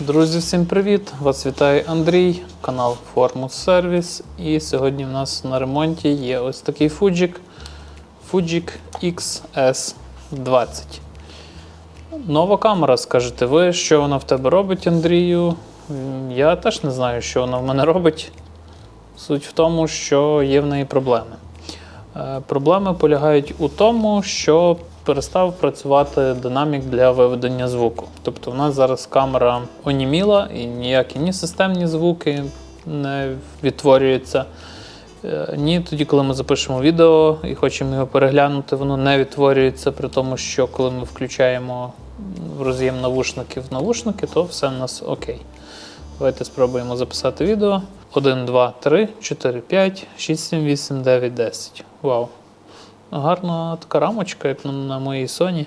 Друзі, всім привіт! Вас вітає Андрій, канал Formus Service. І сьогодні в нас на ремонті є ось такий фуджик Fujic XS20. Нова камера, скажете ви, що вона в тебе робить, Андрію? Я теж не знаю, що вона в мене робить. Суть в тому, що є в неї проблеми. Е, Проблеми полягають у тому, що перестав працювати динамік для виведення звуку. Тобто, в нас зараз камера оніміла і ніякі ні системні звуки не відтворюються. Е, Ні, тоді, коли ми запишемо відео і хочемо його переглянути, воно не відтворюється, при тому, що коли ми включаємо роз'єм навушників в навушники, то все в нас окей. Давайте спробуємо записати відео. 1, 2, 3, 4, 5, 6, 7, 8, 9, 10. Вау. Гарна така рамочка, як на, моїй Sony.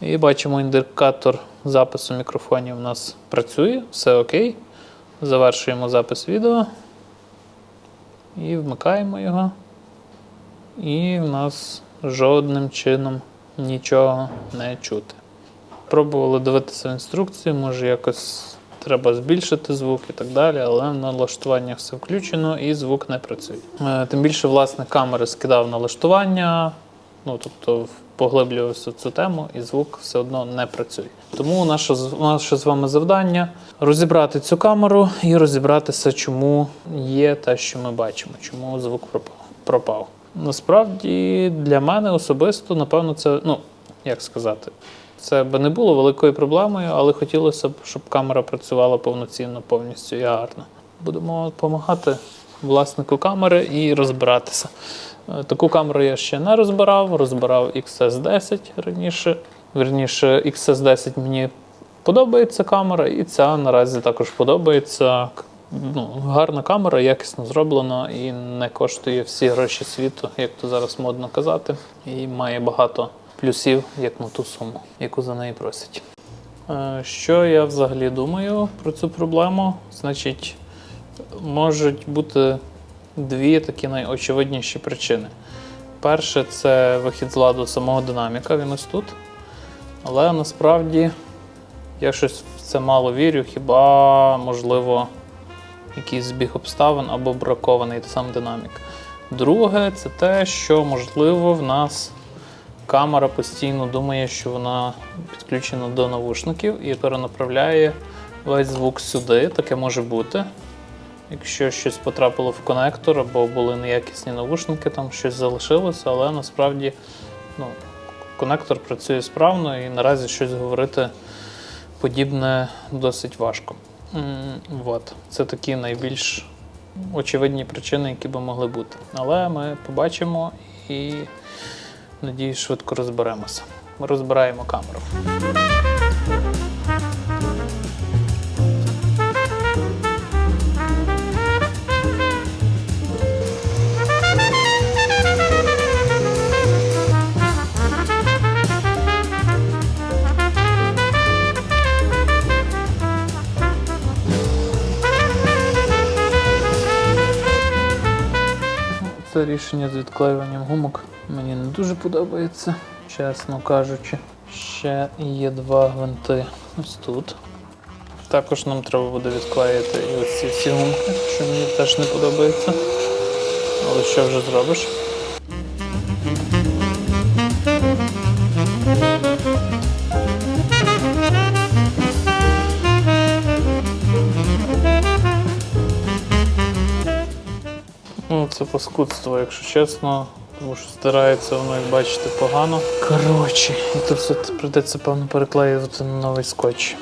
І бачимо, індикатор запису мікрофонів у нас працює, все окей. Завершуємо запис відео. І вмикаємо його. І в нас жодним чином нічого не чути. Пробували дивитися інструкцію, може якось треба збільшити звук і так далі, але в налаштуваннях все включено і звук не працює. Е, Тим більше, власне, камери скидав налаштування, ну тобто поглиблювався цю тему, і звук все одно не працює. Тому наше, наше з вами завдання розібрати цю камеру і розібратися, чому є те, що ми бачимо, чому звук пропав. Насправді для мене особисто, напевно, це, ну, як сказати, це би не було великою проблемою, але хотілося б, щоб камера працювала повноцінно, повністю і гарно. Будемо допомагати власнику камери і розбиратися. Е, Таку камеру я ще не розбирав, розбирав XS10 раніше. Вірніше, XS10 мені подобається камера, і ця наразі також подобається. Ну, гарна камера, якісно зроблена і не коштує всі гроші світу, як то зараз модно казати, і має багато плюсів, як на ту суму, яку за неї просять. Е, Що я взагалі думаю про цю проблему? Значить, можуть бути дві такі найочевидніші причини. Перше, це вихід з ладу самого динаміка, він ось тут. Але насправді я щось в це мало вірю, хіба можливо якийсь збіг обставин або бракований сам динамік. Друге, це те, що можливо в нас камера постійно думає, що вона підключена до навушників і перенаправляє весь звук сюди. Таке може бути. Якщо щось потрапило в конектор або були неякісні навушники, там щось залишилося, але насправді ну, конектор працює справно і наразі щось говорити подібне досить важко. М, Вот. Це такі найбільш очевидні причини, які би могли бути. Але ми побачимо і надіюсь, швидко розберемося. Ми розбираємо камеру. Це рішення з відклеюванням гумок мені не дуже подобається, чесно кажучи. Ще є два гвинти ось тут. Також нам треба буде відклеїти і ось ці всі гумки, що мені теж не подобається. Але що вже зробиш? Це паскудство, якщо чесно, тому що стирається воно, як бачите, погано. Коротше, і тут все прийдеться, певно, переклеювати на новий скотч.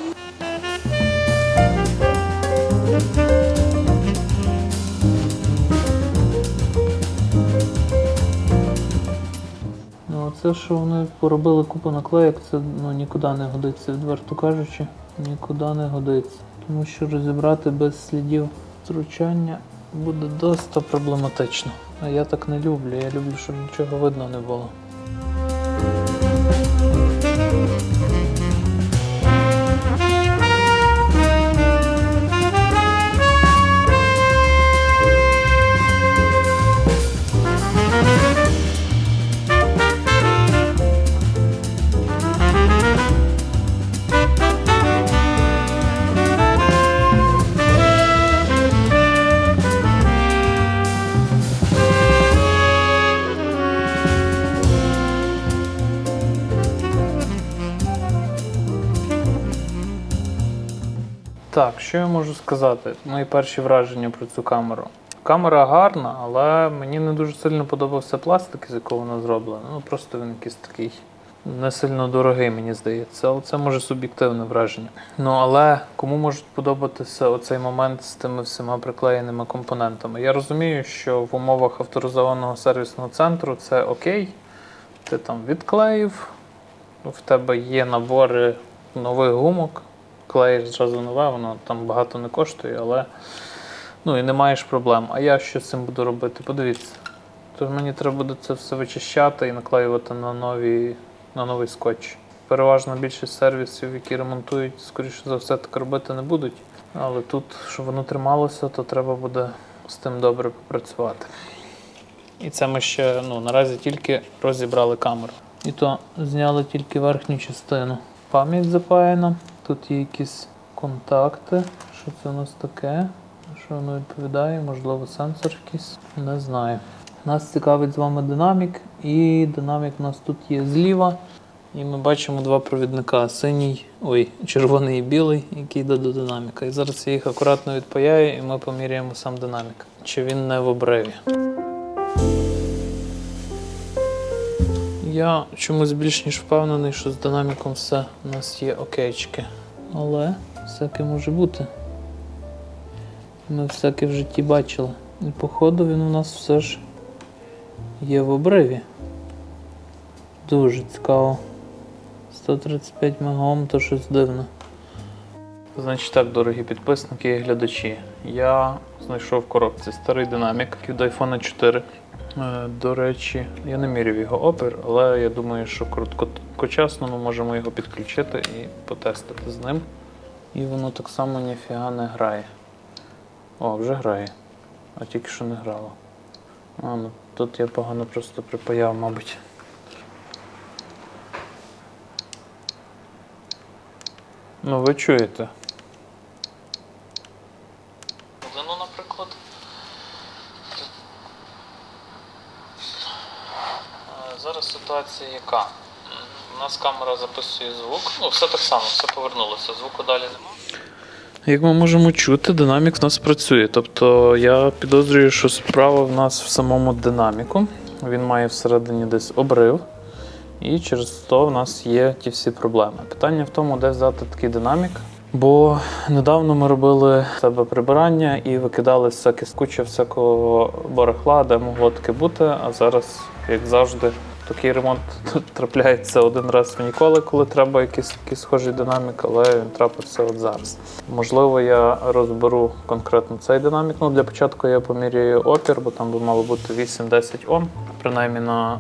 Ну, це, що вони поробили купу наклеїк, це ну, нікуди не годиться, відверто кажучи, нікуди не годиться. Тому що розібрати без слідів втручання буде досить проблематично. А я так не люблю. Я люблю, щоб нічого видно не було. Що я можу сказати? Мої перші враження про цю камеру. Камера гарна, але мені не дуже сильно подобався пластик, з якого вона зроблена. Ну просто він якийсь такий не сильно дорогий, мені здається. Але це може суб'єктивне враження. Ну але кому може подобатися оцей момент з тими всіма приклеєними компонентами? Я розумію, що в умовах авторизованого сервісного центру це окей. Ти там відклеїв, в тебе є набори нових гумок, клеїш зразу нове, воно там багато не коштує, але ну і не маєш проблем. А я що з цим буду робити? Подивіться. Тож мені треба буде це все вичищати і наклеювати на, нові, на новий скотч. Переважно більшість сервісів, які ремонтують, скоріше за все, так робити не будуть. Але тут, щоб воно трималося, то треба буде з тим добре попрацювати. І це ми ще ну, наразі тільки розібрали камеру. І то зняли тільки верхню частину. Пам'ять запаяна. Тут є якісь контакти. Що це у нас таке? Що воно відповідає? Можливо, сенсор якийсь? Не знаю. Нас цікавить з вами динамік, і динамік у нас тут є зліва. І ми бачимо два провідника: синій, ой, червоний і білий, який йде до динаміка. І зараз я їх акуратно відпаяю, і ми поміряємо сам динамік. Чи він не в обриві. Я чомусь більш ніж впевнений, що з динаміком все у нас є окейчики. Але всяке може бути. Ми всяке в житті бачили. І походу він у нас все ж є в обриві. Дуже цікаво. 135 мегаом то щось дивне. Значить так, дорогі підписники і глядачі. Я знайшов в коробці старий динамік від iPhone 4. Е, До речі, я не міряв його опір, але я думаю, що короткочасно ми можемо його підключити і потестити з ним. І воно так само ніфіга не грає. О, вже грає. А тільки що не грало. А, ну тут я погано просто припаяв, мабуть. Ну, ви чуєте. Ну, наприклад. Е, Зараз ситуація яка? У нас камера записує звук. Ну, все так само, все повернулося. Звуку далі немає. Як ми можемо чути, динамік в нас працює. Тобто я підозрюю, що справа в нас в самому динаміку. Він має всередині десь обрив. І через то в нас є ті всі проблеми. Питання в тому, де взяти такий динамік. Бо недавно ми робили себе прибирання і викидали всяке куча всякого барахла, де могло таке бути. А зараз, як завжди, такий ремонт трапляється один раз в ніколи, коли треба якийсь такий схожий динамік, але він трапився от зараз. Можливо, я розберу конкретно цей динамік. Ну, для початку я поміряю опір, бо там би мало бути 8-10 Ом. Принаймні на е,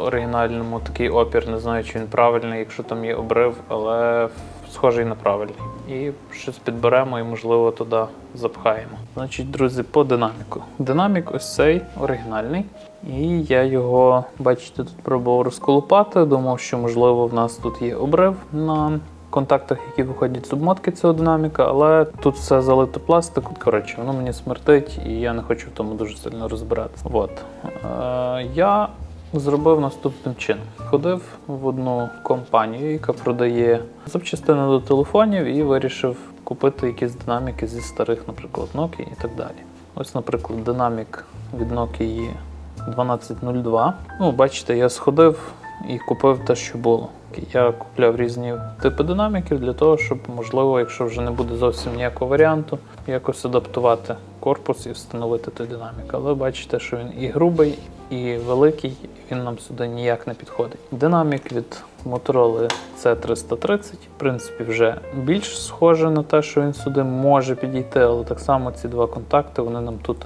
оригінальному такий опір, не знаю, чи він правильний, якщо там є обрив, але схожий на правильний. І щось підберемо і, можливо, туди запхаємо. Значить, друзі, по динаміку. Динамік ось цей оригінальний. І я його, бачите, тут пробував розколупати. Думав, що можливо в нас тут є обрив на контактах, які виходять з обмотки цього динаміка, але тут все залито пластиком. Коротше, воно мені смертить, і я не хочу в тому дуже сильно розбиратися. От. Е, я зробив наступним чином: ходив в одну компанію, яка продає запчастини до телефонів, і вирішив купити якісь динаміки зі старих, наприклад, Nokia і так далі. Ось, наприклад, динамік від Nokia 1202. Ну, бачите, я сходив і купив те, що було. Я купляв різні типи динаміків для того, щоб, можливо, якщо вже не буде зовсім ніякого варіанту, якось адаптувати корпус і встановити той динамік. Але бачите, що він і грубий, і великий, він нам сюди ніяк не підходить. Динамік від Motorola C330, в принципі, вже більш схоже на те, що він сюди може підійти, але так само ці два контакти вони нам тут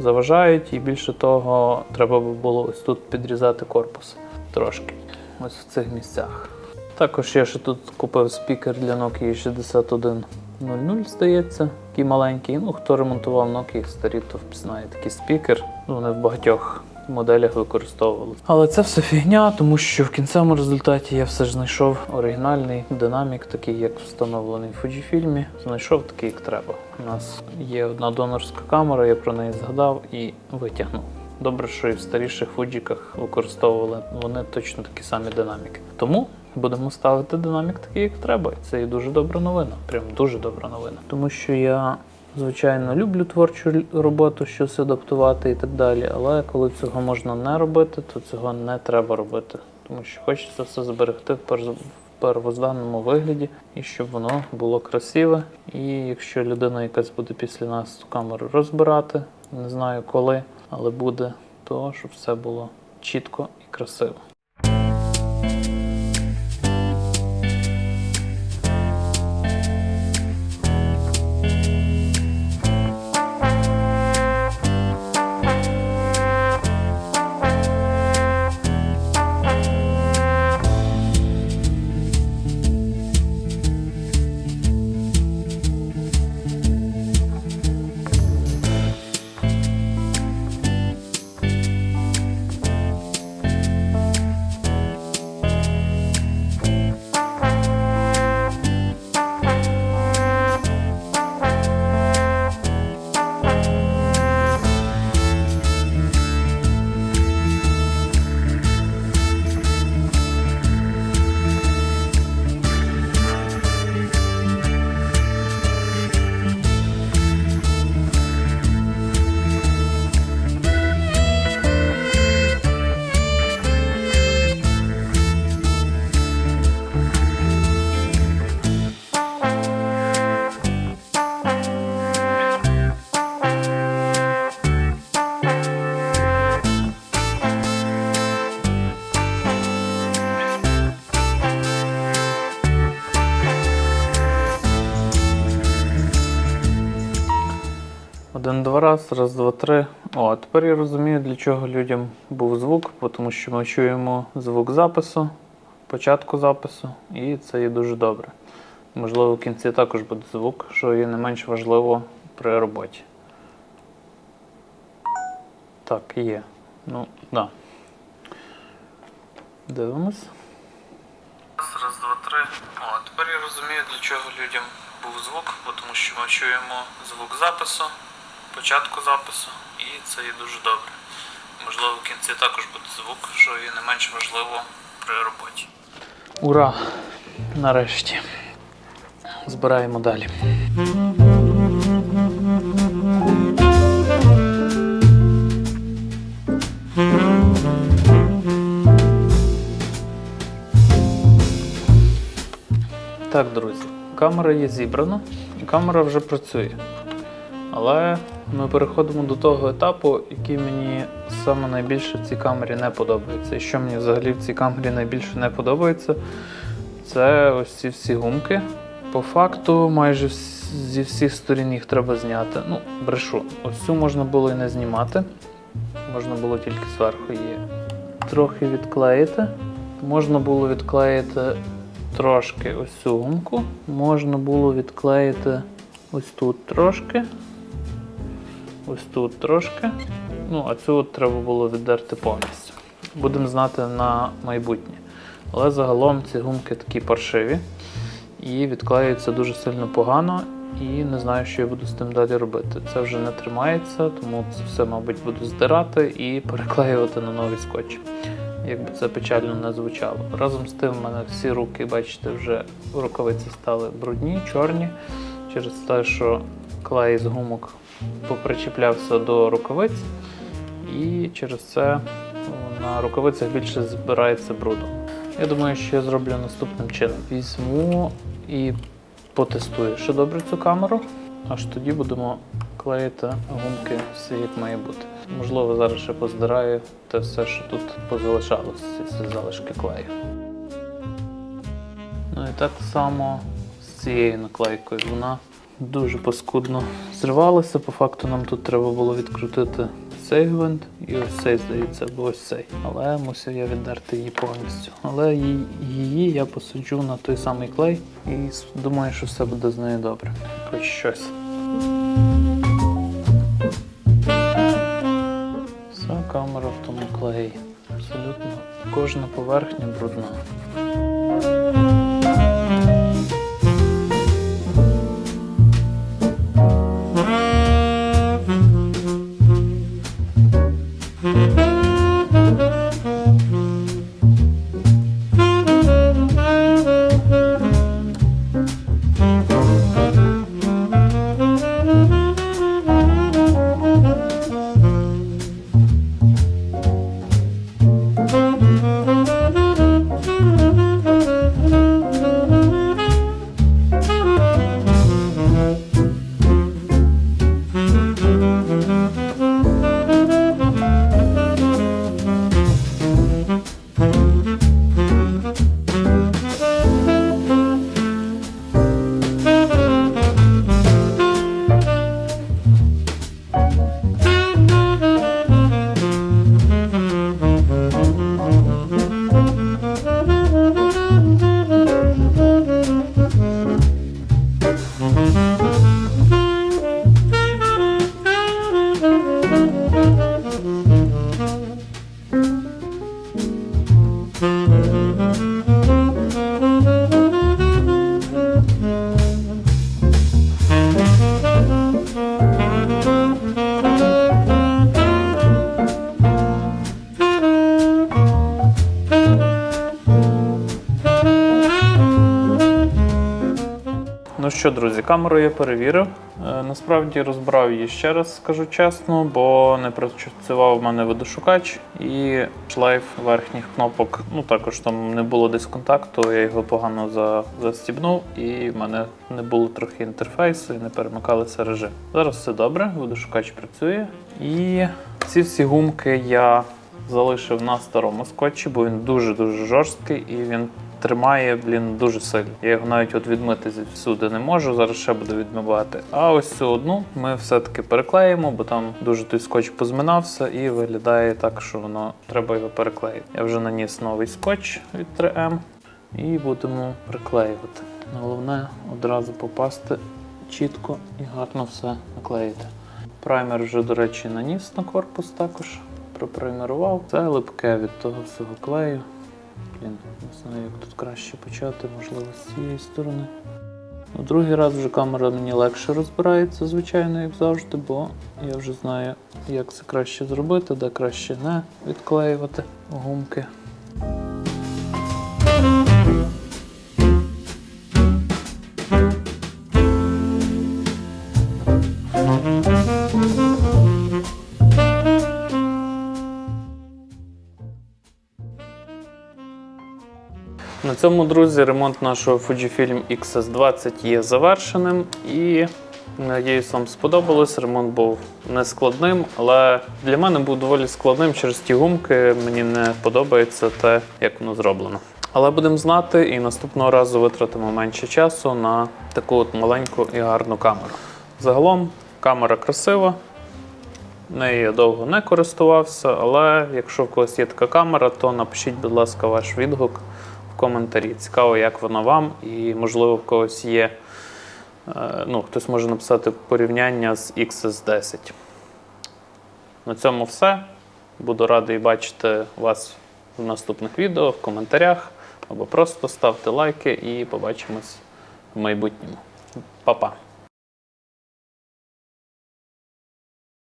заважають, і більше того, треба було ось тут підрізати корпус трошки. Ось в цих місцях. Також я ще тут купив спікер для Nokia 6100, здається, такий маленький. Ну, хто ремонтував Nokia старі, то впізнає такий спікер. Ну, вони в багатьох моделях використовували. Але це все фігня, тому що в кінцевому результаті я все ж знайшов оригінальний динамік, такий як встановлений в Fujifilm. Знайшов такий, як треба. У нас є одна донорська камера, я про неї згадав і витягнув. Добре, що і в старіших фуджіках використовували вони точно такі самі динаміки. Тому будемо ставити динамік такий, як треба. І це і дуже добра новина. Прям дуже добра новина. Тому що я, звичайно, люблю творчу роботу, щось адаптувати і так далі. Але коли цього можна не робити, то цього не треба робити. Тому що хочеться все зберегти в первозданному вигляді і щоб воно було красиве. І якщо людина якась буде після нас цю камеру розбирати, не знаю коли, але буде, то щоб все було чітко і красиво. Два раз, раз, два, три. О, а тепер я розумію, для чого людям був звук, тому що ми чуємо звук запису, початку запису, і це є дуже добре. Можливо, в кінці також буде звук, що є не менш важливо при роботі. Так, є. Ну, да. Дивимось. Раз, раз, два, три. О, тепер я розумію, для чого людям був звук, тому що ми чуємо звук запису, початку запису, і це є дуже добре. Можливо, в кінці також буде звук, що є не менш важливо при роботі. Ура! Нарешті. Збираємо далі. Так, друзі, камера є зібрана, камера вже працює. Але ми переходимо до того етапу, який мені саме найбільше в цій камері не подобається. І що мені взагалі в цій камері найбільше не подобається, це ось ці всі гумки. По факту, майже зі всіх сторін їх треба зняти. Ну, брешу. Ось цю можна було і не знімати. Можна було тільки зверху її трохи відклеїти. Можна було відклеїти трошки ось цю гумку. Можна було відклеїти ось тут трошки. Ось тут трошки. Ну, а цю треба було віддерти повністю. Будемо знати на майбутнє. Але загалом ці гумки такі паршиві і відклеюються дуже сильно погано. І не знаю, що я буду з тим далі робити. Це вже не тримається, тому це все, мабуть, буду здирати і переклеювати на новий скотч. Якби це печально не звучало. Разом з тим, в мене всі руки, бачите, вже рукавиці стали брудні, чорні, через те, що клей з гумок попричіплявся до рукавиць, і через це ну, на рукавицях більше збирається бруду. Я думаю, що я зроблю наступним чином. Візьму і потестую ще добре цю камеру, аж тоді будемо клеїти гумки все як має бути. Можливо, зараз ще поздираю те все, що тут позалишалося, ці залишки клею. Ну і так само з цією наклейкою. Вона дуже паскудно зривалася. По факту нам тут треба було відкрутити цей гвинт і ось цей, здається, або ось цей. Але мусив я віддерти її повністю. Але її я посаджу на той самий клей і думаю, що все буде з нею добре. Хоч щось. Вся камера в тому клеї. Абсолютно кожна поверхня брудна. Що, друзі, камеру я перевірив. Е, Насправді розбирав її ще раз, скажу чесно, бо не працював в мене видошукач і шлейф верхніх кнопок. Ну також там не було десь контакту, я його погано за, застібнув, і в мене не було трохи інтерфейсу і не перемикалися режим. Зараз все добре, видошукач працює. І ці всі гумки я залишив на старому скотчі, бо він дуже-дуже жорсткий і він тримає, блін, дуже сильно. Я його навіть от відмити всюди не можу, зараз ще буду відмивати. А ось цю одну ми все-таки переклеїмо, бо там дуже той скотч позминався і виглядає так, що воно треба його переклеїти. Я вже наніс новий скотч від 3M і будемо приклеювати. Головне одразу попасти чітко і гарно все наклеїти. Праймер вже, до речі, наніс на корпус також. Пропраймерував. Це липке від того всього клею. Блін, не знаю, як тут краще почати, можливо, з цієї сторони. Ну, другий раз вже камера мені легше розбирається, звичайно, як завжди, бо я вже знаю, як це краще зробити, де краще не відклеювати гумки. Цьому, друзі, ремонт нашого Fujifilm XS20 є завершеним і надіюсь, вам сподобалось. Ремонт був не складним, але для мене був доволі складним через ті гумки. Мені не подобається те, як воно зроблено. Але будемо знати, і наступного разу витратимо менше часу на таку от маленьку і гарну камеру. Загалом камера красива, Нею я довго не користувався, але якщо в когось є така камера, то напишіть, будь ласка, ваш відгук коментарі. Цікаво, як воно вам, і можливо в когось є. е, Ну, хтось може написати порівняння з XS10. На цьому все. Буду радий бачити вас в наступних відео, в коментарях, або просто ставте лайки і побачимось в майбутньому. Па-па!